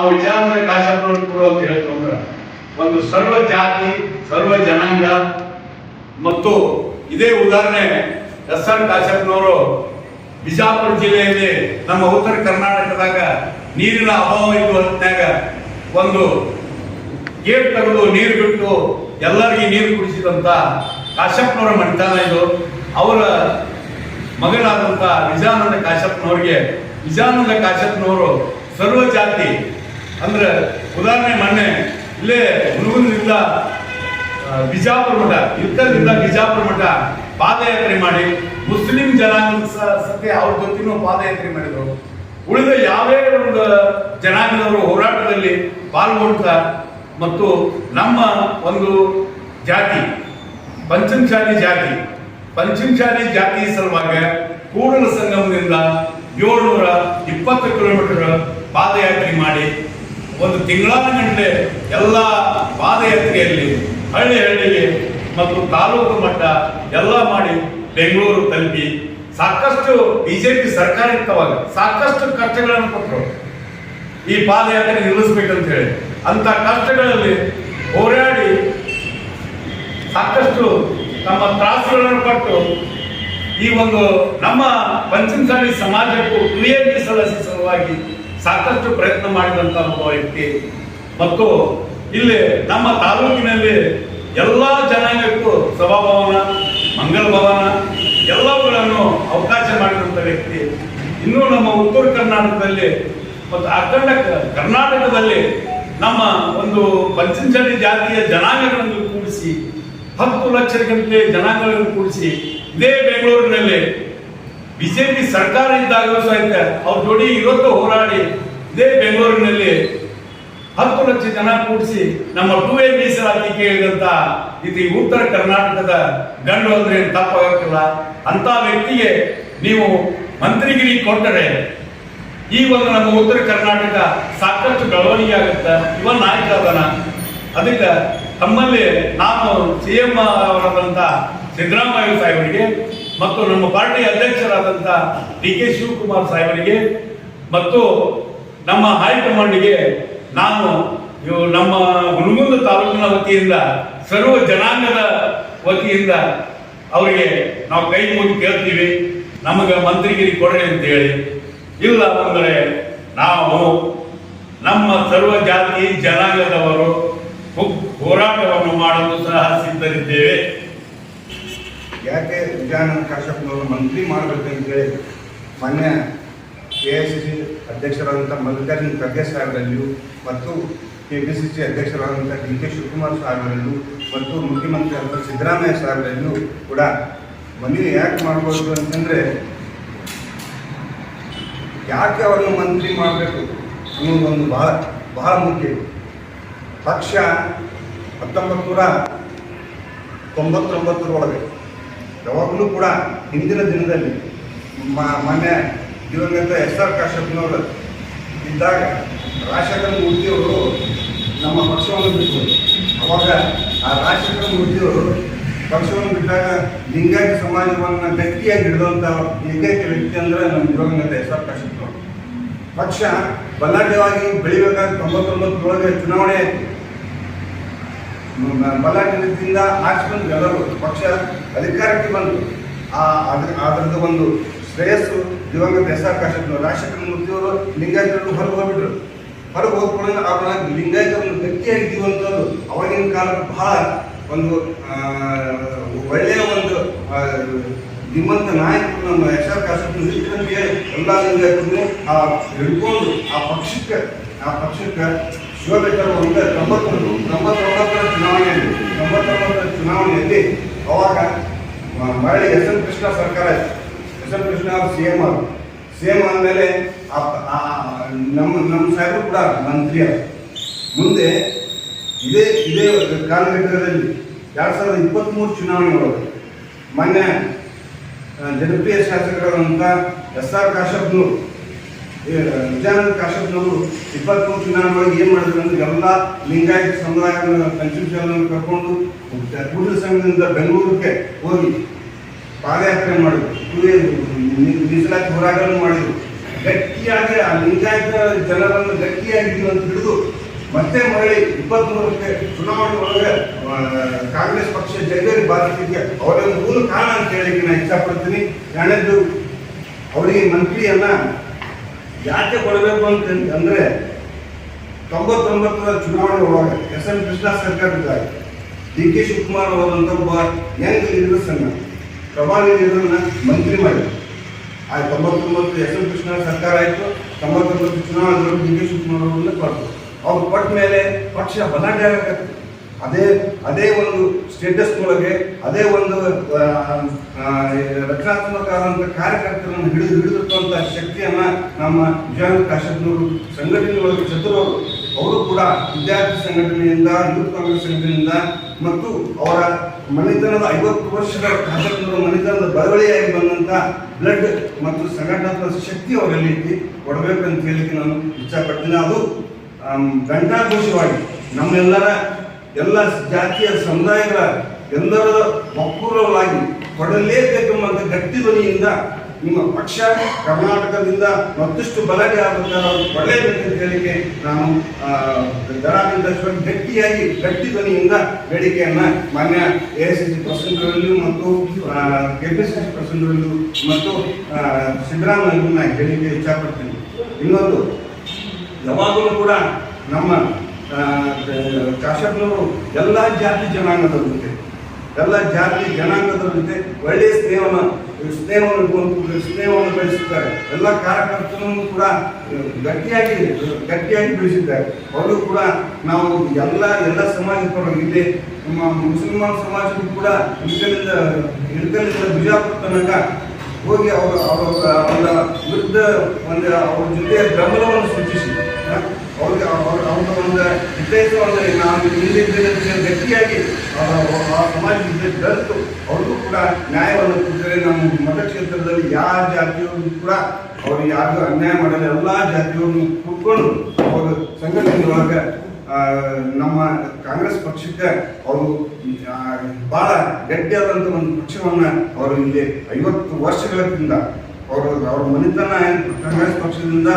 ಆ ವಿಚಾರದ ಕಾಶಪ್ಪನವ್ರು ಕೂಡ ಅಂತ ಹೇಳ್ತಂದ್ರೆ ಒಂದು ಸರ್ವ ಜಾತಿ, ಸರ್ವ ಜನಾಂಗ ಮತ್ತು ಇದೇ ಉದಾಹರಣೆ ಎಸ್ ಆರ್ ಕಾಶಪ್ಪನವರು ಬಿಜಾಪುರ ಜಿಲ್ಲೆಯಲ್ಲಿ ನಮ್ಮ ಉತ್ತರ ಕರ್ನಾಟಕದಾಗ ನೀರಿನ ಅಭಾವ ಇದ್ದು ಹೊತ್ತಿನಾಗ ಒಂದು ಗೇಟ್ ತೆಗೆದು ನೀರು ಬಿಟ್ಟು ಎಲ್ಲರಿಗೆ ನೀರು ಕುಡಿಸಿದಂತ ಕಾಶ್ಯಪ್ನವರ ಮನೆತನ ಇದು. ಅವರ ಮಗನಾದಂತ ನಿಜಾನಂದ ಕಾಶ್ಯಪ್ನವ್ರಿಗೆ ನಿಜಾನಂದ ಕಾಶ್ಯಪ್ನವರು ಸರ್ವ ಜಾತಿ ಅಂದ್ರೆ ಉದಾಹರಣೆ ಮೊನ್ನೆ, ಇಲ್ಲೇ ಹುಡುಗನಿಂದ ಬಿಜಾಪುರ ಮಠ, ಯುದ್ಧದಿಂದ ಬಿಜಾಪುರ ಮಠ ಪಾದಯಾತ್ರೆ ಮಾಡಿ ಮುಸ್ಲಿಂ ಜನಾಂಗದ ಸತ್ಯ ಸತೆ ಅವ್ರ ಜೊತೆನೂ ಪಾದಯಾತ್ರೆ ಮಾಡಿದ್ರು. ಉಳಿದ ಯಾವೇ ಒಂದು ಜನಾಂಗದವರು ಹೋರಾಟದಲ್ಲಿ ಪಾಲ್ಗೊಳ್ತಾ ಮತ್ತು ನಮ್ಮ ಒಂದು ಜಾತಿ ಪಂಚಮಶಾಲಿ ಜಾತಿ ಪಂಚಮಶಾಲಿ ಜಾತಿ ಸಲುವಾಗಿ ಕೂಡಲ ಸಂಗಮದಿಂದ ಏಳ್ನೂರ ಇಪ್ಪತ್ತು ಕಿಲೋಮೀಟರ್ ಪಾದಯಾತ್ರೆ ಮಾಡಿ ಒಂದು ತಿಂಗಳ ಗಂಟೆ ಎಲ್ಲ ಪಾದಯಾತ್ರೆಯಲ್ಲಿ ಹಳ್ಳಿ ಹಳ್ಳಿಗೆ ಮತ್ತು ತಾಲೂಕು ಮಟ್ಟ ಎಲ್ಲ ಮಾಡಿ ಬೆಂಗಳೂರು ತಲುಪಿ ಸಾಕಷ್ಟು ಬಿಜೆಪಿ ಸರ್ಕಾರ ಇತ್ತವಾಗ ಸಾಕಷ್ಟು ಕಷ್ಟಗಳನ್ನು ಕೊಟ್ಟರು. ಈ ಪಾದಯಾತ್ರೆ ನಿಲ್ಲಿಸ್ಬೇಕಂತ ಹೇಳಿ ಅಂತ ಕಷ್ಟಗಳಲ್ಲಿ ಹೋರಾಡಿ ಸಾಕಷ್ಟು ತಮ್ಮ ತ್ರಾಸುಗಳನ್ನು ಕೊಟ್ಟು ಈ ಒಂದು ನಮ್ಮ ಪಂಚಮಸಾಲಿ ಸಮಾಜಕ್ಕೂ ಕ್ರಿಯೆ ಮೀಸಲಾತಿ ಸಲುವಾಗಿ ಸಾಕಷ್ಟು ಪ್ರಯತ್ನ ಮಾಡಿದಂತ ಒಬ್ಬ ವ್ಯಕ್ತಿ. ಮತ್ತು ಇಲ್ಲಿ ನಮ್ಮ ತಾಲೂಕಿನಲ್ಲಿ ಎಲ್ಲ ಜನಾಂಗಕ್ಕೂ ಸಭಾಭವನ, ಮಂಗಲ ಭವನ, ಎಲ್ಲವುಗಳನ್ನು ಅವಕಾಶ ಮಾಡಿದಂತ ವ್ಯಕ್ತಿ. ಇನ್ನೂ ನಮ್ಮ ಉತ್ತರ ಕರ್ನಾಟಕದಲ್ಲಿ ಮತ್ತು ಅಖಂಡ ಕರ್ನಾಟಕದಲ್ಲಿ ನಮ್ಮ ಒಂದು ಪಂಚಂಚಲಿ ಜಾತಿಯ ಜನಾಂಗಗಳನ್ನು ಕೂಡಿಸಿ, ಹತ್ತು ಲಕ್ಷ ಗಂಟೆ ಜನಾಂಗಗಳನ್ನು ಕೂಡಿಸಿ, ಇದೇ ಬೆಂಗಳೂರಿನಲ್ಲಿ ಬಿಜೆಪಿ ಸರ್ಕಾರ ಇದ್ದಾಗ ಸಹಿತ ಅವ್ರ ಜೋಡಿ ಇವತ್ತು ಹೋರಾಡಿ ಇದೇ ಬೆಂಗಳೂರಿನಲ್ಲಿ ಹತ್ತು ಲಕ್ಷ ಜನ ಕೂಡಿಸಿ ನಮ್ಮ ಟೂ ಎ ಮೀಸಲಾತಿ ಕೇಳಿದಂತ ಇದು ಉತ್ತರ ಕರ್ನಾಟಕದ ಗಂಡು ಅಂದ್ರೆ ಏನು ತಪ್ಪಾಗಕ್ಕಿಲ್ಲ ಅಂತ ವ್ಯಕ್ತಿಗೆ ನೀವು ಮಂತ್ರಿಗಿರಿ ಕೊಟ್ಟರೆ ಈ ಒಂದು ನಮ್ಮ ಉತ್ತರ ಕರ್ನಾಟಕ ಸಾಕಷ್ಟು ಬೆಳವಣಿಗೆ ಆಗುತ್ತೆ. ಇವ ನಾಯಕ ಅದಕ್ಕೆ ತಮ್ಮಲ್ಲಿ ನಾನು ಸಿ ಎಂ ಅವರಾದಂತ ಸಿದ್ದರಾಮಯ್ಯ ಸಾಹೇಬರಿಗೆ ಮತ್ತು ನಮ್ಮ ಪಾರ್ಟಿ ಅಧ್ಯಕ್ಷರಾದಂತ ಡಿ ಕೆ ಶಿವಕುಮಾರ್ ಸಾಹೇಬರಿಗೆ ಮತ್ತು ನಮ್ಮ ಹೈಕಮಾಂಡ್ಗೆ ನಾನು ನಮ್ಮ ಹುಣಗುಂದ ತಾಲೂಕಿನ ವತಿಯಿಂದ ಸರ್ವ ಜನಾಂಗದ ವತಿಯಿಂದ ಅವರಿಗೆ ನಾವು ಕೈ ಮುಗಿ ಕೇಳ್ತೀವಿ. ನಮಗೆ ಮಂತ್ರಿಗಿರಿ ಕೊಡ್ರಿ ಅಂತ ಹೇಳಿ ಇಲ್ಲ ಅಂದರೆ ನಾವು ನಮ್ಮ ಸರ್ವ ಜಾತಿ ಜನಾಂಗದವರು ಹೋರಾಟವನ್ನು ಮಾಡಲು ಸಹ ಸಿದ್ಧರಿದ್ದೇವೆ. ಯಾಕೆ ವಿಜಯಾನಂದ ಕಾಶ್ಯಪ್ನವರು ಮಂತ್ರಿ ಮಾಡಬೇಕಂತ ಹೇಳಿ ಮಾನ್ಯ ಕೆ ಐ ಸಿ ಸಿ ಅಧ್ಯಕ್ಷರಾದಂಥ ಮಲ್ಲಿಕಾರ್ಜುನ ಖರ್ಗೆ ಸಾಹೇಬರಲ್ಲಿಯೂ ಮತ್ತು ಕೆ ಪಿ ಸಿ ಸಿ ಅಧ್ಯಕ್ಷರಾದಂಥ ಡಿ ಕೆ ಶಿವಕುಮಾರ್ ಸಾಹೇಬರಲ್ಲೂ ಮತ್ತು ಮುಖ್ಯಮಂತ್ರಿ ಆದ ಸಿದ್ದರಾಮಯ್ಯ ಸಾಹೇಬರಲ್ಲೂ ಕೂಡ ಮನವಿ ಯಾಕೆ ಮಾಡ್ಬೋದು ಅಂತಂದರೆ ಯಾಕೆ ಅವರನ್ನು ಮಂತ್ರಿ ಮಾಡಬೇಕು ಅನ್ನೋದೊಂದು ಬಹಳ ಬಹಳ ಮುಖ್ಯ ಪಕ್ಷ ಹತ್ತೊಂಬತ್ತು ನೂರ ತೊಂಬತ್ತೊಂಬತ್ತರೊಳಗೆ ಯಾವಾಗಲೂ ಕೂಡ ಹಿಂದಿನ ದಿನದಲ್ಲಿ ಮೊನ್ನೆ ದಿವಂಗತ ಎಸ್ ಆರ್ ಕಾಶ್ಯಪ್ನವರು ಇದ್ದಾಗ ರಾಜಶೇಖರ ಮೂರ್ತಿಯವರು ನಮ್ಮ ಪಕ್ಷವನ್ನು ಬಿಟ್ಟರು. ಅವಾಗ ಆ ರಾಜಶೇಖರ ಮೂರ್ತಿಯವರು ಪಕ್ಷವನ್ನು ಬಿಟ್ಟಾಗ ಲಿಂಗಾಯತ ಸಮಾಜವನ್ನು ಗಟ್ಟಿಯಾಗಿ ಹಿಡಿದಂಥ ಏಕೈಕ ವ್ಯಕ್ತಿ ಅಂದರೆ ನಮ್ಮ ದಿವಂಗತ ಎಸ್ ಆರ್ ಕಾಶ್ಯಪ್ನವರು. ಪಕ್ಷ ಬಲಾಢ್ಯವಾಗಿ ಬೆಳಿಬೇಕಾದ ತೊಂಬತ್ತೊಂಬತ್ತರೊಳಗೆ ಚುನಾವಣೆ ಬಲಾಢ್ಯದಿಂದ ಆರಿಸ್ಕೊಂಡು ಎಲ್ಲರೂ, ಪಕ್ಷ ಅಧಿಕಾರಕ್ಕೆ ಬಂದು. ಆ ಅದ್ರ ಅದರದ್ದು ಒಂದು ಶ್ರೇಯಸ್ಸು ದಿವಂಗತ ಎಸ್ ಆರ್ ಕಾಶಪ್ಪನವರು ರಾಜಶೇಖರ ಮೂರ್ತಿಯವರು ಲಿಂಗಾಯತರು ಹೊರಗೆ ಹೋಗ್ಬಿಟ್ರು. ಹೊರಗೆ ಹೋಗ್ಕೊಳ್ಳೋದು ಅವ್ರನ್ನ ಲಿಂಗಾಯತರನ್ನು ಗಟ್ಟಿಯಾಗಿದ್ದೀವಂಥದ್ದು ಅವಾಗಿನ ಕಾಲಕ್ಕೆ ಬಹಳ ಒಂದು ಒಳ್ಳೆಯ ಒಂದು ನಿಮ್ಮಂತ ನಾಯಕರು ನಮ್ಮ ಎಸ್ ಆರ್ ಕಾಶಪ್ಪನ ಹೇಳಿ, ಎಲ್ಲ ಲಿಂಗಾಯತರನ್ನು ಆ ಹಿಡ್ಕೊಂಡು ಆ ಪಕ್ಷಕ್ಕೆ ಆ ಪಕ್ಷಕ್ಕೆ ಶೋಭೆ ತರುವಂತ ತೊಂಬತ್ತೊಂದು, ತೊಂಬತ್ತೊಂಬತ್ತರ ಚುನಾವಣೆಯಲ್ಲಿ ತೊಂಬತ್ತೊಂಬತ್ತರ ಚುನಾವಣೆಯಲ್ಲಿ ಅವಾಗ ಮರಳಿ ಎಸ್ ಎಂ ಕೃಷ್ಣ ಸರ್ಕಾರ, ಎಸ್ ಎಂ ಕೃಷ್ಣ ಅವರು ಸಿ ಎಂ ಅವರು ಸಿ ಎಂ ಆದಮೇಲೆ ನಮ್ಮ ನಮ್ಮ ಸಾಹೇಬರು ಕೂಡ ಮಂತ್ರಿ ಆದ್ರು. ಮುಂದೆ ಇದೇ ಇದೇ ಕಾಲಘಟ್ಟದಲ್ಲಿ ಎರಡು ಸಾವಿರದ ಇಪ್ಪತ್ತ್ಮೂರು ಚುನಾವಣೆ ಒಳಗೆ ಮೊನ್ನೆ ಜನಪ್ರಿಯ ಶಾಸಕರಾದಂಥ ಎಸ್ ಆರ್ ಕಾಶ್ಯಪ್ನವರು ಈ ವಿಜಯಾನಂದ ಕಾಶ್ಯಪ್ನವರು ಇಪ್ಪತ್ತ್ಮೂರು ಚುನಾವಣೆ ಒಳಗೆ ಏನು ಮಾಡಿದ್ರು ಅಂದ್ರೆ ಎಲ್ಲ ಲಿಂಗಾಯತ ಸಮುದಾಯ ಪಂಚಮಶಾಲನ್ನು ಕರ್ಕೊಂಡು ಕೂಡಲ ಸಂಘದಿಂದ ಬೆಂಗಳೂರಿಗೆ ಹೋಗಿ ಪಾದಯಾತ್ರೆ ಮಾಡಿದ್ರು. ಮೀಸಲಾತಿ ಹೋರಾಟವನ್ನು ಮಾಡಿದ್ರು. ಗಟ್ಟಿಯಾಗಿ ಆ ಲಿಂಗಾಯತ ಜನರನ್ನು ಗಟ್ಟಿಯಾಗಿ ಅಂತ ಹಿಡಿದು ಮತ್ತೆ ಮರಳಿ ಇಪ್ಪತ್ಮೂರಕ್ಕೆ ಚುನಾವಣೆ ಒಳಗೆ ಕಾಂಗ್ರೆಸ್ ಪಕ್ಷ ಜಯದೇರಿ ಬಾಧಿಸಿದ್ದೆ ಅವರ ಮೂಲ ಕಾರಣ ಅಂತ ಹೇಳಲಿಕ್ಕೆ ನಾನು ಇಷ್ಟಪಡ್ತೀನಿ ಯಾಣದ್ದು ಅವರಿಗೆ ಮಂತ್ರಿಯನ್ನ ಯಾಕೆ ಕೊಡಬೇಕು ಅಂತ ಅಂದ್ರೆ ತೊಂಬತ್ತೊಂಬತ್ತರ ಚುನಾವಣೆ ಒಳಗೆ ಎಸ್ ಎನ್ ಕೃಷ್ಣ ಸರ್ಕಾರದಾಗ ಡಿ ಕೆ ಶಿವಕುಮಾರ್ ಅವರಂತ ಒಬ್ಬ ಯಂಗ್ ಲೀಡರ್ಸ್ ಅನ್ನ, ಪ್ರಭಾವಿ ಲೀಡರ್ನ ಮಂತ್ರಿ ಮಾಡಿ ಆ ತೊಂಬತ್ತೊಂಬತ್ತು ಎಸ್ ಎನ್ ಕೃಷ್ಣ ಸರ್ಕಾರ ಆಯಿತು, ತೊಂಬತ್ತೊಂಬತ್ತು ಚುನಾವಣೆ ಡಿ ಕೆ ಶಿವಕುಮಾರ್ ಅವರನ್ನ ಕೊಡ್ತು ಅವ್ರು ಕೊಟ್ಟ ಮೇಲೆ ಪಕ್ಷ ಬಲಾಢ್ಯ ಆಗತ್ತೆ ಅದೇ ಅದೇ ಒಂದು ಸ್ಟೇಟಸ್ ಒಳಗೆ ಅದೇ ಒಂದು ಆ, ಆ, ರಚನಾತ್ಮಕ ಆದಂತ ಕಾರ್ಯಕರ್ತರನ್ನು ಹಿಡಿದು ಹಿಡಿದಿರುವಂಥ ಶಕ್ತಿಯನ್ನ ನಮ್ಮ ಕಾಶ್ಯಪ್ನವರು ಸಂಘಟನೆ ಒಳಗೆ ಚತುರವರು ಅವರು ಕೂಡ ವಿದ್ಯಾರ್ಥಿ ಸಂಘಟನೆಯಿಂದ ಯೂತ್ ಕಾಂಗ್ರೆಸ್ ಸಂಘಟನೆಯಿಂದ ಮತ್ತು ಅವರ ಮನೆತನದ ಐವತ್ತು ವರ್ಷದ ಕಾಶ್ಯಪ್ನವರ ಮನೆತನದ ಬದವಳಿಯಾಗಿ ಬಂದಂಥ ಬ್ಲಡ್ ಮತ್ತು ಸಂಘಟನಾತ್ಮಕ ಶಕ್ತಿ ಅವರಲ್ಲಿ ಐತಿ. ಕೊಡಬೇಕಂತ ಹೇಳಿಕೆ ನಾನು ಇಚ್ಛಪಡ್ತೀನಿ. ಅದು ಗಂಟಾಘೋಷವಾಗಿ ನಮ್ಮೆಲ್ಲರ ಎಲ್ಲ ಜಾತಿಯ ಸಮುದಾಯಗಳ ಎಲ್ಲರ ಒಕ್ಕೂರವಾಗಿ ಕೊಡಲೇಬೇಕೆಂಬಂಥ ಗಟ್ಟಿ ಧ್ವನಿಯಿಂದ ನಿಮ್ಮ ಪಕ್ಷ ಕರ್ನಾಟಕದಿಂದ ಮತ್ತಷ್ಟು ಬಲಗೆ ಆಗಬೇಕಾದ್ರೆ ಕೊಡಲೇಬೇಕು ಅಂತ ಹೇಳಿಕೆ ನಾನು ಸ್ವಲ್ಪ ಗಟ್ಟಿಯಾಗಿ ಗಟ್ಟಿ ಧ್ವನಿಯಿಂದ ಬೇಡಿಕೆಯನ್ನು ಮಾನ್ಯ ಎ ಐ ಸಿ ಸಿ ಮತ್ತು ಕೆ ಪಿ ಸಿ ಸಿ ಮತ್ತು ಸಿದ್ದರಾಮಯ್ಯ ಹೇಳಿಕೆ ಇಚ್ಛಪಡ್ತೀನಿ. ಇನ್ನೊಂದು, ಯಾವಾಗಲೂ ಕೂಡ ನಮ್ಮ ಕಾಶ್ಯಪ್ನವರು ಎಲ್ಲ ಜಾತಿ ಜನಾಂಗದವ್ರ ಜೊತೆ, ಎಲ್ಲ ಜಾತಿ ಜನಾಂಗದವ್ರ ಜೊತೆ ಒಳ್ಳೆಯ ಸ್ನೇಹವನ್ನು ಸ್ನೇಹವನ್ನು ಸ್ನೇಹವನ್ನು ಬೆಳೆಸಿದ್ದಾರೆ. ಎಲ್ಲ ಕಾರ್ಯಕರ್ತರನ್ನು ಕೂಡ ಗಟ್ಟಿಯಾಗಿ ಗಟ್ಟಿಯಾಗಿ ಬೆಳೆಸಿದ್ದಾರೆ. ಅವರು ಕೂಡ ನಾವು ಎಲ್ಲ ಎಲ್ಲ ಇಲ್ಲಿ ನಮ್ಮ ಮುಸಲ್ಮಾನ್ ಸಮಾಜಕ್ಕೂ ಕೂಡ ಇಳಕಲಿಂದ ಇಳಕಲಿಂದ ಬಿಜಾಪುರ ತನಕ ಹೋಗಿ ಅವರು, ಅವರ ಅವರ ವಿರುದ್ಧ ಒಂದು, ಅವ್ರ ಜೊತೆ ಬೆಂಬಲವನ್ನು ಸೂಚಿಸಿ ಅವ್ರಿಗೆ ಅವ್ರ ಅವ್ರ ಒಂದು ಉದ್ದೇಶವನ್ನು ನಾವು ಹೇಳಿ ಗಟ್ಟಿಯಾಗಿ, ಆ ಸಮಾಜದ ಜೊತೆ ಬೆರೆತು ಅವ್ರಿಗೂ ಕೂಡ ನ್ಯಾಯವನ್ನು ಕೊಟ್ಟರೆ ನಮ್ಮ ಮತಕ್ಷೇತ್ರದಲ್ಲಿ ಯಾವ ಜಾತಿಯವರು ಕೂಡ ಅವರು ಯಾರಿಗೂ ಅನ್ಯಾಯ ಮಾಡಲ್ಲ ಎಲ್ಲ ಜಾತಿಯವ್ರನ್ನು ಕೂತ್ಕೊಂಡು ಅವರು ಸಂಘಟನೆಯೊಳಗೆ ನಮ್ಮ ಕಾಂಗ್ರೆಸ್ ಪಕ್ಷಕ್ಕೆ ಅವರು ಭಾಳ ಗಟ್ಟಿಯಾದಂಥ ಒಂದು ಪಕ್ಷವನ್ನ ಅವರು ಇಲ್ಲಿ ಐವತ್ತು ವರ್ಷಗಳಿಂದ ಅವರು, ಅವ್ರ ಮನೆತನ ಕಾಂಗ್ರೆಸ್ ಪಕ್ಷದಿಂದ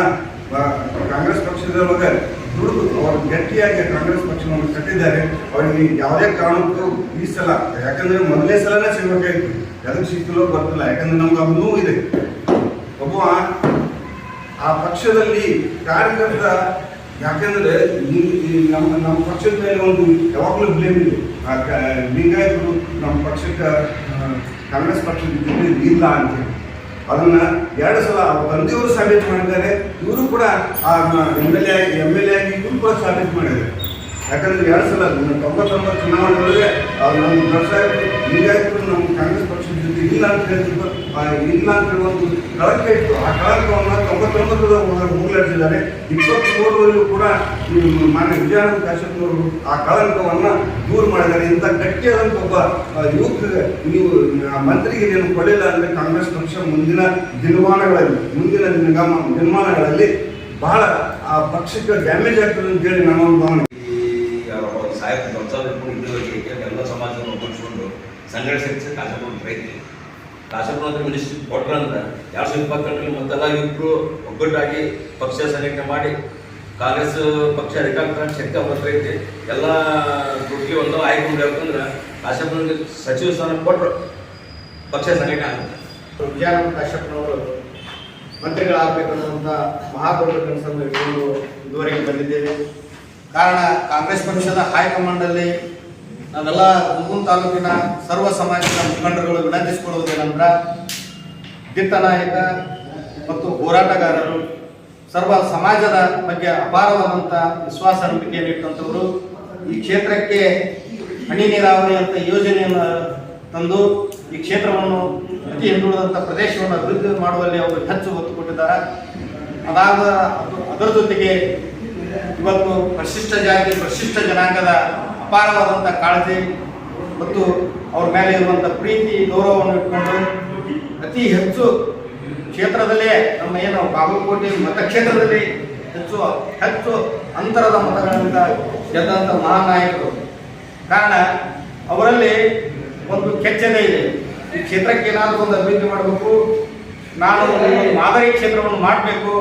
ಕಾಂಗ್ರೆಸ್ ಪಕ್ಷದೊಳಗೆ ದುಡಿದು ಅವರು ಗಟ್ಟಿಯಾಗಿ ಕಾಂಗ್ರೆಸ್ ಪಕ್ಷವನ್ನು ಕಟ್ಟಿದ್ದಾರೆ, ಅವರಿಗೆ ಯಾವುದೇ ಕಾರಣಕ್ಕೂ ಈ ಸಲ, ಯಾಕಂದ್ರೆ ಮೊದಲನೇ ಸಲನೇ ಸಿಗಬೇಕಾಗಿತ್ತು ಎದಕ್ಕೆ ಸಿಕ್ಕಿಲ್ಲೋ ಬರ್ತಿಲ್ಲ ಯಾಕಂದ್ರೆ ನಮ್ಗೆ ಅದನ್ನೂ ಇದೆ. ಒಬ್ಬ ಆ ಪಕ್ಷದಲ್ಲಿ ಕಾರ್ಯಕರ್ತ, ಯಾಕಂದ್ರೆ ನಮ್ಮ ನಮ್ಮ ಪಕ್ಷದ ಮೇಲೆ ಒಂದು ಯಾವಾಗಲೂ ಬ್ಲೇಮ್ ಇದೆ. ಲಿಂಗಾಯತರು ನಮ್ಮ ಪಕ್ಷಕ್ಕೆ ಕಾಂಗ್ರೆಸ್ ಪಕ್ಷದ ಇಲ್ಲ ಅಂತೇಳಿ ಅದನ್ನ ಎರಡು ಸಲ ತಂದೆಯವರು ಸಾಬೀತು ಮಾಡಿದ್ದಾರೆ. ಇವರು ಕೂಡ ಆ ಎಂ ಎಲ್ ಎ ಆಗಿ ಎಂ ಎಲ್ ಎ ಆಗಿ ಇವರು ಕೂಡ ಸಾಬೀತು ಮಾಡಿದ್ದಾರೆ. ಯಾಕಂದ್ರೆ ಎರಡು ಸಲ ತೊಂಬತ್ತೊಂಬತ್ತು ಚುನಾವಣೆ ಒಳಗೆ ಅವ್ರು ನಮ್ಮ ಕಾಂಗ್ರೆಸ್ ಪಕ್ಷದ ಜೊತೆ ಇಲ್ಲ ಅಂತ ಒಂದು ಕಳಕ ಇತ್ತು. ಆ ಕಳಕವನ್ನು ತೊಂಬತ್ತೊಂಬತ್ತರ ಇಪ್ಪತ್ತು ಮೂರುವರೆಗೂ ಕೂಡ ಮಾನ್ಯ ವಿಜಯಾನಂದ ಕಾಶ್ಯಪ್ನವರು ಆ ಕಳಂಕವನ್ನು ದೂರ ಮಾಡಿದ್ದಾರೆ. ಇಂಥ ಗಟ್ಟಿಯಾದಂಥ ಒಬ್ಬ ಆ, ಯುವಕ ನೀವು ಮಂತ್ರಿಗೆ ನೀನು ಕೊಡಲಿಲ್ಲ ಅಂದರೆ ಕಾಂಗ್ರೆಸ್ ಪಕ್ಷ ಮುಂದಿನ ದಿನಮಾನಗಳಲ್ಲಿ ಮುಂದಿನ ದಿನ ದಿನಮಾನಗಳಲ್ಲಿ ಬಹಳ ಆ ಪಕ್ಷಕ್ಕೆ ಡ್ಯಾಮೇಜ್ ಆಗ್ತದೆ ಅಂತ ಹೇಳಿ ಒಂದು ಭಾವನೆ. ಎಲ್ಲ ಸಮಾಜವನ್ನು ಒಗ್ಗೂಡಿಸ್ಕೊಂಡು ಸಂಘಟಿಸಿ ಕಾಸರಗೋಡು ಪ್ರಯತ್ನ ಕಾಸರಗೋಡು ಮಿನಿಸ್ಟ್ರಿ ಕೊಟ್ರಂದ್ರೆ ಎರಡು ಸಾವಿರದ ಇಪ್ಪತ್ತೆಂಟರಲ್ಲಿ ಮತ್ತೆಲ್ಲ ಇಬ್ಬರು ಒಗ್ಗಟ್ಟಾಗಿ ಪಕ್ಷ ಸಂಘಟನೆ ಮಾಡಿ ಕಾಂಗ್ರೆಸ್ ಪಕ್ಷ ಅಧಿಕಾರ ಶಕ್ತಿ ಬರ್ತೈತಿ ಐತಿ. ಎಲ್ಲ ದುಡ್ಡಿಗೆ ಒಂದು ಆಯ್ಕೆ ಮಾಡ್ಬೇಕಂದ್ರೆ ಕಾಸರಗೋಡು ಸಚಿವ ಸ್ಥಾನ ಕೊಟ್ಟರು ಪಕ್ಷ ಸಂಘಟನೆ ಆಗುತ್ತೆ. ವಿಜಯಾನಂದ ಕಾಶ್ಯಪ್ಪನವರು ಮಂತ್ರಿಗಳಾಗಬೇಕನ್ನುವಂಥ ಮಹಾದೊಡ್ಡ ಕನಸನ್ನು ಇಟ್ಕೊಂಡು ಇದುವರೆಗೆ ಬಂದಿದ್ದೇವೆ. ಕಾರಣ ಕಾಂಗ್ರೆಸ್ ಪಕ್ಷದ ಹೈಕಮಾಂಡಲ್ಲಿ ನಾವೆಲ್ಲ ಹುಣಗುನ್ ತಾಲೂಕಿನ ಸರ್ವ ಸಮಾಜದ ಮುಖಂಡರುಗಳು ವಿನಂತಿಸಿಕೊಳ್ಳುವುದೇನೆಂದ್ರೆ ದಿಟ್ಟ ನಾಯಕ ಮತ್ತು ಹೋರಾಟಗಾರರು ಸರ್ವ ಸಮಾಜದ ಬಗ್ಗೆ ಅಪಾರವಾದಂಥ ವಿಶ್ವಾಸ ನಂಬಿಕೆಯನ್ನು ಇಟ್ಟಂಥವರು ಈ ಕ್ಷೇತ್ರಕ್ಕೆ ಹನಿ ನೀರಾವರಿ ಅಂತ ಯೋಜನೆಯನ್ನು ತಂದು ಈ ಕ್ಷೇತ್ರವನ್ನು ಅತಿ ಹಿಂದುಳಿದಂಥ ಪ್ರದೇಶವನ್ನು ಅಭಿವೃದ್ಧಿ ಮಾಡುವಲ್ಲಿ ಅವರು ಹೆಚ್ಚು ಒತ್ತು ಕೊಟ್ಟಿದ್ದಾರೆ. ಅದಾದ ಅದರ ಜೊತೆಗೆ ಇವತ್ತು ಪರಿಶಿಷ್ಟ ಜಾತಿ, ಪರಿಶಿಷ್ಟ ಜನಾಂಗದ ಅಪಾರವಾದಂಥ ಕಾಳಜಿ ಮತ್ತು ಅವ್ರ ಮೇಲೆ ಇರುವಂಥ ಪ್ರೀತಿ, ಗೌರವವನ್ನು ಇಟ್ಕೊಂಡು ಅತಿ ಹೆಚ್ಚು ಕ್ಷೇತ್ರದಲ್ಲೇ ನಮ್ಮ ಏನು ಬಾಗಲಕೋಟೆ ಮತಕ್ಷೇತ್ರದಲ್ಲಿ ಹೆಚ್ಚು ಹೆಚ್ಚು ಅಂತರದ ಮತಗಳಿಂದ ಗೆದ್ದಂಥ ಮಹಾನಾಯಕರು. ಕಾರಣ, ಅವರಲ್ಲಿ ಒಂದು ಕೆಚ್ಚದೆ ಇದೆ. ಈ ಕ್ಷೇತ್ರಕ್ಕೆ ಏನಾದರೂ ಒಂದು ಅಭಿವೃದ್ಧಿ ಮಾಡಬೇಕು ನಾನು ಒಂದು ಮಾದರಿ ಕ್ಷೇತ್ರವನ್ನು ಮಾಡಬೇಕು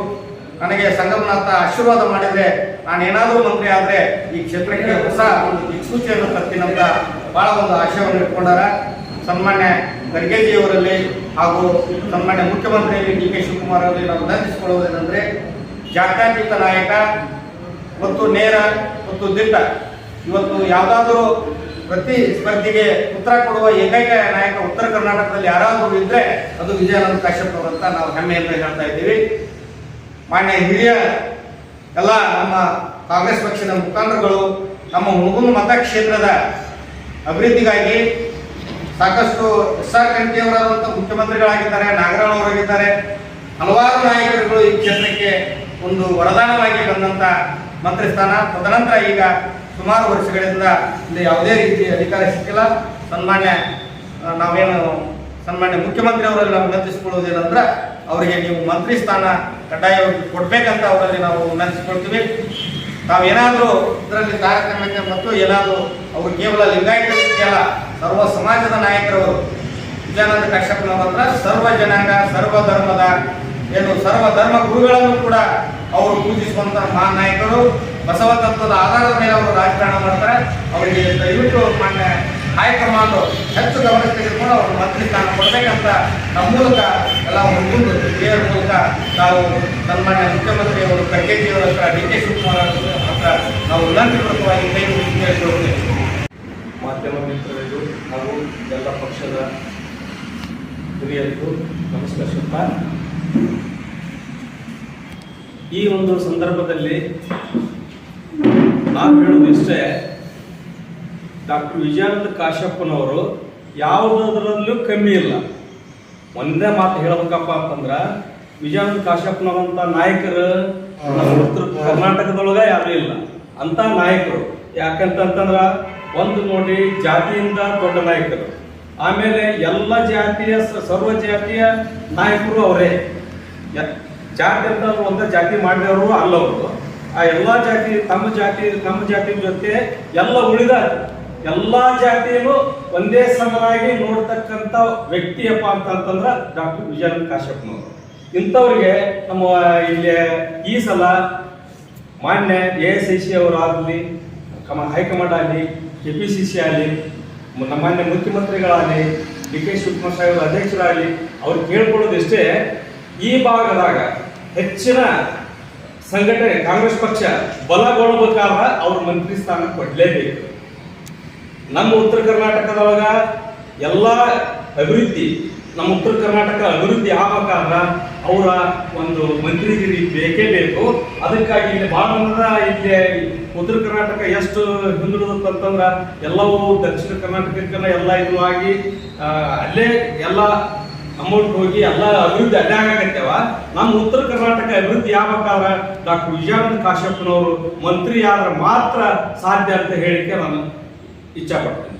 ನನಗೆ ಸಂಗಮನಾಥ ಆಶೀರ್ವಾದ ಮಾಡಿದರೆ ನಾನು ಏನಾದರೂ ಮಂತ್ರಿ ಆದರೆ ಈ ಕ್ಷೇತ್ರಕ್ಕೆ ಹೊಸ ದಿಕ್ಸೂಚಿಯನ್ನು ತರ್ತೀನಂತ ಭಾಳ ಒಂದು ಆಶಯವನ್ನು ಇಟ್ಕೊಂಡಾರ. ಸನ್ಮಾನ್ಯ ಖರ್ಗೆಜಿಯವರಲ್ಲಿ ಹಾಗೂ ಸನ್ಮಾನ್ಯ ಮುಖ್ಯಮಂತ್ರಿ ಡಿ ಕೆ ಶಿವಕುಮಾರ್ ಅವರಲ್ಲಿ ನಾವು ವಿನಂತಿಸಿಕೊಳ್ಳುವುದೇನೆಂದರೆ ಜಾತ್ಯಾತೀತ ನಾಯಕ ಮತ್ತು ನೇರ ಮತ್ತು ದಿಟ್ಟ. ಇವತ್ತು ಯಾವುದಾದರೂ ಪ್ರತಿ ಸ್ಪರ್ಧೆಗೆ ಉತ್ತರ ಕೊಡುವ ಏಕೈಕ ನಾಯಕ ಉತ್ತರ ಕರ್ನಾಟಕದಲ್ಲಿ ಯಾರಾದರೂ ಇದ್ರೆ ಅದು ವಿಜಯಾನಂದ ಕಾಶ್ಯಪ್ ಅವರಂತ ನಾವು ಹೆಮ್ಮೆಯಿಂದ ಹೇಳ್ತಾ ಇದ್ದೀವಿ. ಮಾನ್ಯ ಹಿರಿಯ ಎಲ್ಲ ನಮ್ಮ ಕಾಂಗ್ರೆಸ್ ಪಕ್ಷದ ಮುಖಂಡರುಗಳು, ನಮ್ಮ ಮುಗುನ್ ಮತಕ್ಷೇತ್ರದ ಅಭಿವೃದ್ಧಿಗಾಗಿ ಸಾಕಷ್ಟು ಎಸ್ ಆರ್ ಕಂಠಿಯವರಾದಂಥ ಮುಖ್ಯಮಂತ್ರಿಗಳಾಗಿದ್ದಾರೆ ನಾಗರಾಳ್ ಅವರಾಗಿದ್ದಾರೆ. ಹಲವಾರು ನಾಯಕರುಗಳು ಈ ಕ್ಷೇತ್ರಕ್ಕೆ ಒಂದು ವರದಾನವಾಗಿ ಬಂದಂಥ ಮಂತ್ರಿ ಸ್ಥಾನ ತದನಂತರ ಈಗ ಸುಮಾರು ವರ್ಷಗಳಿಂದ ಇಲ್ಲಿ ಯಾವುದೇ ರೀತಿ ಅಧಿಕಾರ ಸಿಕ್ಕಿಲ್ಲ. ಸನ್ಮಾನ್ಯ, ನಾವೇನು ಸನ್ಮಾನ್ಯ ಮುಖ್ಯಮಂತ್ರಿ ಅವರಲ್ಲಿ ನಾವು ವಿನಂತಿಸಿಕೊಳ್ಳುವುದೇನಂದ್ರೆ ಅವರಿಗೆ ನೀವು ಮಂತ್ರಿ ಸ್ಥಾನ ಕಡ್ಡಾಯವಾಗಿ ಕೊಡ್ಬೇಕಂತ ಅವರಲ್ಲಿ ನಾವು ವಿನಂತಿಸಿಕೊಳ್ತೀವಿ ತಾವೇನಾದರೂ ಇದರಲ್ಲಿ ತಾರತಮ್ಯತೆ ಮತ್ತು ಏನಾದರೂ ಅವರು ಕೇವಲ ಲಿಂಗಾಯತಲ್ಲ ಸರ್ವ ಸಮಾಜದ ನಾಯಕರವರು. ವಿಜಯಾನಂದ ಕಶ್ಯಪನವರು ಮಾತ್ರ ಸರ್ವ ಜನಾಂಗ, ಸರ್ವ ಧರ್ಮದ ಏನು ಸರ್ವ ಧರ್ಮ ಗುರುಗಳನ್ನು ಕೂಡ ಅವರು ಪೂಜಿಸುವಂಥ ಮಹಾನ್ ನಾಯಕರು ಬಸವ ತತ್ವದ ಆಧಾರದ ಮೇಲೆ ಅವರು ರಾಜಕಾರಣ ಮಾಡ್ತಾರೆ. ಅವರಿಗೆ ದಯವಿಟ್ಟು ಮಾನ್ಯ ಹೈಕಮಾಂಡ್ ಹೆಚ್ಚು ಗಮನ ತೆಗೆದುಕೊಂಡು ಅವರು ಮಂತ್ರಿ ಸ್ಥಾನ ಕೊಡಬೇಕಂತ ನಮ್ಮ ಮೂಲಕ ಎಲ್ಲ ಮುಂದೆ ಕ್ಲಿಯರ್ ಮೂಲಕ ನಾವು ಸನ್ಮಾನ್ಯ ಮುಖ್ಯಮಂತ್ರಿಯವರು ಖರ್ಗೆಜಿಯವರ ಹತ್ರ, ಡಿ ಕೆ ಶಿವಕುಮಾರ್ ಹತ್ರ ನಾವು ವಿನಂತಿಪೂರ್ವಕವಾಗಿ ಕೈ ಮಾಧ್ಯಮ ಮಿತ್ರರಿಗೂ ಹಾಗೂ ಎಲ್ಲ ಪಕ್ಷದ ಹಿರಿಯರಿಗೂ ನಮಸ್ಕರಿಸುತ್ತಾ ಈ ಒಂದು ಸಂದರ್ಭದಲ್ಲಿ ನಾವು ಹೇಳುವುದು ಇಷ್ಟೇ. ಡಾಕ್ಟರ್ ವಿಜಯಾನಂದ ಕಾಶ್ಯಪ್ಪನವರು ಯಾವುದರಲ್ಲೂ ಕಮ್ಮಿ ಇಲ್ಲ. ಒಂದೇ ಮಾತು ಹೇಳ್ಬೇಕಪ್ಪ ಅಂತಂದ್ರ ವಿಜಯಾನಂದ ಕಾಶ್ಯಪ್ಪನವರಂತ ನಾಯಕರು ನಮ್ಮ ಉತ್ತರ ಕರ್ನಾಟಕದೊಳಗ ಯಾರು ಇಲ್ಲ. ಅಂತ ನಾಯಕರು. ಯಾಕಂತಂತಂದ್ರೆ ಒಂದು ನೋಡಿ ಜಾತಿಯಿಂದ ದೊಡ್ಡ ನಾಯಕರು. ಆಮೇಲೆ ಎಲ್ಲ ಜಾತಿಯ ಸರ್ವ ಜಾತಿಯ ನಾಯಕರು ಅವರೇ. ಜಾತಿ ಅಂತ ಒಂದ ಜಾತಿ ಮಾಡಿದವರು ಅಲ್ಲವರು. ಆ ಎಲ್ಲ ಜಾತಿ ತಮ್ಮ ಜಾತಿ ತಮ್ಮ ಜಾತಿ ಜೊತೆ ಎಲ್ಲ ಉಳಿದ ಎಲ್ಲಾ ಜಾತಿಯಲ್ಲೂ ಒಂದೇ ಸಮನಾಗಿ ನೋಡ್ತಕ್ಕಂಥ ವ್ಯಕ್ತಿಯಪ್ಪ ಅಂತಂತಂದ್ರೆ ಡಾಕ್ಟರ್ ವಿಜಯಾನಂದ ಕಾಶ್ಯಪ್ನವರು. ಇಂಥವ್ರಿಗೆ ನಮ್ಮ ಇಲ್ಲಿ ಈ ಸಲ ಮಾನ್ಯ ಎ ಎಸ್ ಐ ಸಿ ಅವರಾಗಲಿ, ಕಮ, ಹೈಕಮಾಂಡ್ ಆಗಲಿ ಕೆ ಪಿ ಸಿ ಸಿ ಆಗಲಿ ನಮ್ಮ ಮಾನ್ಯ ಮುಖ್ಯಮಂತ್ರಿಗಳಾಗಲಿ, ಡಿ ಕೆ ಶಿವಕುಮಾರ್ ಸಾಹೇಬ್ ಅಧ್ಯಕ್ಷರಾಗಲಿ, ಅವ್ರು ಕೇಳ್ಕೊಳ್ಳೋದಿಷ್ಟೇ ಈ ಭಾಗದಾಗ ಹೆಚ್ಚಿನ ಸಂಘಟನೆ ಕಾಂಗ್ರೆಸ್ ಪಕ್ಷ ಬಲಗೊಳ್ಳಬೇಕಾದ್ರೆ ಅವ್ರ ಮಂತ್ರಿ ಸ್ಥಾನ ಕೊಡ್ಲೇಬೇಕು. ನಮ್ಮ ಉತ್ತರ ಕರ್ನಾಟಕದೊಳಗ ಎಲ್ಲ ಅಭಿವೃದ್ಧಿ, ನಮ್ಮ ಉತ್ತರ ಕರ್ನಾಟಕ ಅಭಿವೃದ್ಧಿ ಆಗ್ಬೇಕಾದ್ರ ಅವರ ಒಂದು ಮಂತ್ರಿಗಿರಿ ಬೇಕೇ ಬೇಕು. ಅದಕ್ಕಾಗಿ ಇಲ್ಲಿ ಬಹಳ ಮಂದ ಇಲ್ಲಿ ಉತ್ತರ ಕರ್ನಾಟಕ ಎಷ್ಟು ಹಿಂದುಳಿದಪ್ಪ ಅಂತಂದ್ರ ಎಲ್ಲವೂ ದಕ್ಷಿಣ ಕರ್ನಾಟಕಕ್ಕೆಲ್ಲ ಎಲ್ಲ ಇದು ಆಗಿ ಅಲ್ಲೇ ಎಲ್ಲ ಅಮೌಂಟ್ ಹೋಗಿ ಎಲ್ಲ ಅಭಿವೃದ್ಧಿ ಅಡ್ಡ ಆಗತ್ತೇವ. ನಮ್ಮ ಉತ್ತರ ಕರ್ನಾಟಕ ಅಭಿವೃದ್ಧಿ ಆಗ್ಬೇಕಾದ್ರೆ ಡಾಕ್ಟರ್ ವಿಜಯಾನಂದ ಕಾಶ್ಯಪ್ಪನವರು ಮಂತ್ರಿ ಆದ್ರೆ ಮಾತ್ರ ಸಾಧ್ಯ ಅಂತ ಹೇಳಿಕೆ ನಾನು ఇచ్చాపట్టు